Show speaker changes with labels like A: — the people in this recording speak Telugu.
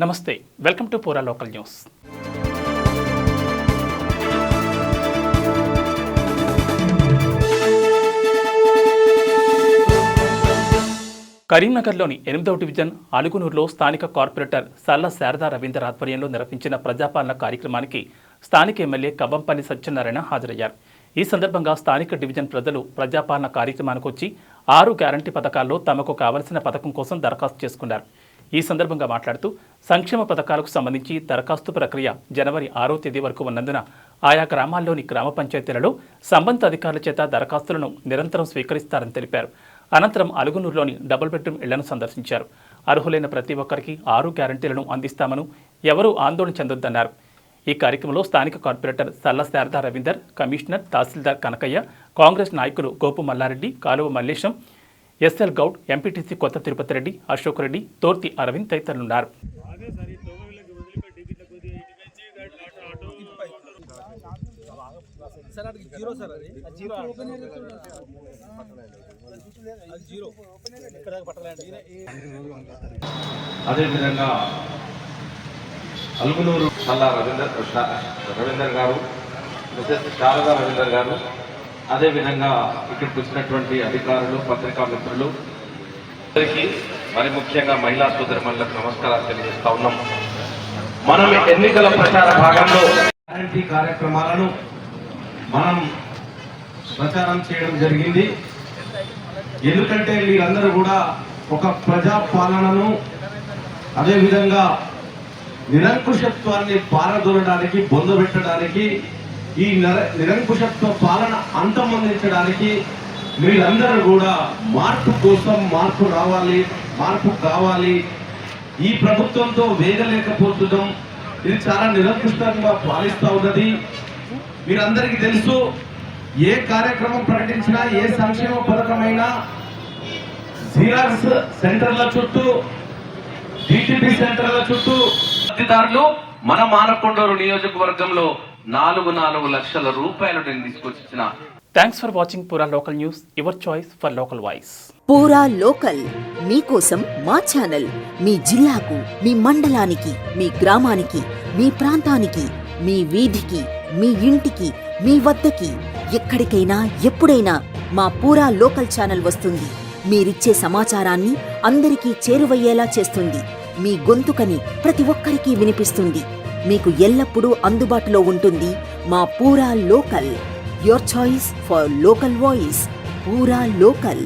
A: నమస్తే welcome to Pura local news. కరీంనగర్లోని ఎనిమిదవ డివిజన్ అలుగునూరులో స్థానిక కార్పొరేటర్ సల్ల శారదా రవీందర్ ఆధ్వర్యంలో నిర్వహించిన ప్రజాపాలన కార్యక్రమానికి స్థానిక ఎమ్మెల్యే కవ్వంపల్లి సత్యనారాయణ హాజరయ్యారు. ఈ సందర్భంగా స్థానిక డివిజన్ ప్రజలు ప్రజాపాలన కార్యక్రమానికి వచ్చి ఆరు గ్యారంటీ పథకాల్లో తమకు కావలసిన పథకం కోసం దరఖాస్తు చేసుకున్నారు. ఈ సందర్భంగా మాట్లాడుతూ సంక్షేమ పథకాలకు సంబంధించి దరఖాస్తు ప్రక్రియ జనవరి ఆరో తేదీ వరకు ఉన్నందున ఆయా గ్రామాల్లోని గ్రామ పంచాయతీలలో సంబంధిత అధికారుల చేత దరఖాస్తులను నిరంతరం స్వీకరిస్తారని తెలిపారు. అనంతరం అలుగునూరులోని డబుల్ బెడ్రూమ్ ఇళ్ళను సందర్శించారు. అర్హులైన ప్రతి ఒక్కరికి ఆరు గ్యారంటీలను అందిస్తామను ఎవరూ ఆందోళన చెందొద్దన్నారు. ఈ కార్యక్రమంలో స్థానిక కార్పొరేటర్ సల్ల శారదా రవీందర్ కమిషనర్ తహసీల్దార్ కనకయ్య కాంగ్రెస్ నాయకులు గోపు మల్లారెడ్డి కాలువ మల్లేశం ఎస్ఎల్ గౌడ్ ఎంపీటీసీ కొత్త తిరుపతి రెడ్డి అశోక్ రెడ్డి తోర్తి అరవింద్ తదితరులున్నారు.
B: సార్ అది జీరో సార్ అది జీరో ఓపెన్ అది జీరో ఇక్కడ
C: అదేవిధంగా అలుగునూరు సల్లా రవీందర్ కృష్ణ రవీందర్ గారు మిసెస్ శారదా రవీందర్ గారు అదేవిధంగా ఇక్కడికి వచ్చినటువంటి అధికారులు పత్రికా మిత్రులు అందరికీ మరి ముఖ్యంగా మహిళా సోదరిమణులకు నమస్కారాలు తెలియజేస్తా ఉన్నాం. మనం ఎన్నికల ప్రచార భాగంలో గ్యారంటీ కార్యక్రమాలను మనం ప్రచారం చేయడం జరిగింది. ఎందుకంటే మీరందరూ కూడా ఒక ప్రజా పాలనను అదేవిధంగా నిరంకుశత్వాన్ని పారదోలడానికి బొందబెట్టడానికి ఈ నిర- నిరంకుశత్వ పాలన అంతమొందించడానికి మీరందరూ కూడా మార్పు కోసం మార్పు రావాలి మార్పు కావాలి. ఈ ప్రభుత్వంతో వేగలేకపోతున్నాం ఇది చాలా నిరంకుశంగా పాలిస్తూ ఉన్నది. మీరందరికీ తెలుసు ఏ కార్యక్రమం ప్రకటించినా ఏ సంక్షేమ పథకమైనా జిరాక్స్ సెంటర్ల చుట్టూ డిటిపి సెంటర్ల చుట్టూ లబ్ధిదారులు మన మానకొండూరు నియోజకవర్గంలో నాలుగు నాలుగు లక్షల రూపాయలు నేను తీసుకొచ్చిన.
A: Thanks for watching Pura local news your choice for local voice
D: Pura local మీకోసం మా ఛానల్ మీ జిల్లాకు మీ మండలానికి మీ గ్రామానికి మీ ప్రాంతానికి మీ వీధికి మీ ఇంటికి మీ వద్దకి ఎక్కడికైనా ఎప్పుడైనా మా పూరా లోకల్ ఛానల్ వస్తుంది. మీరిచ్చే సమాచారాన్ని అందరికీ చేరువయ్యేలా చేస్తుంది. మీ గొంతుకని ప్రతి ఒక్కరికి వినిపిస్తుంది. మీకు ఎల్లప్పుడూ అందుబాటులో ఉంటుంది మా Pura local. Your choice for local voice Pura local.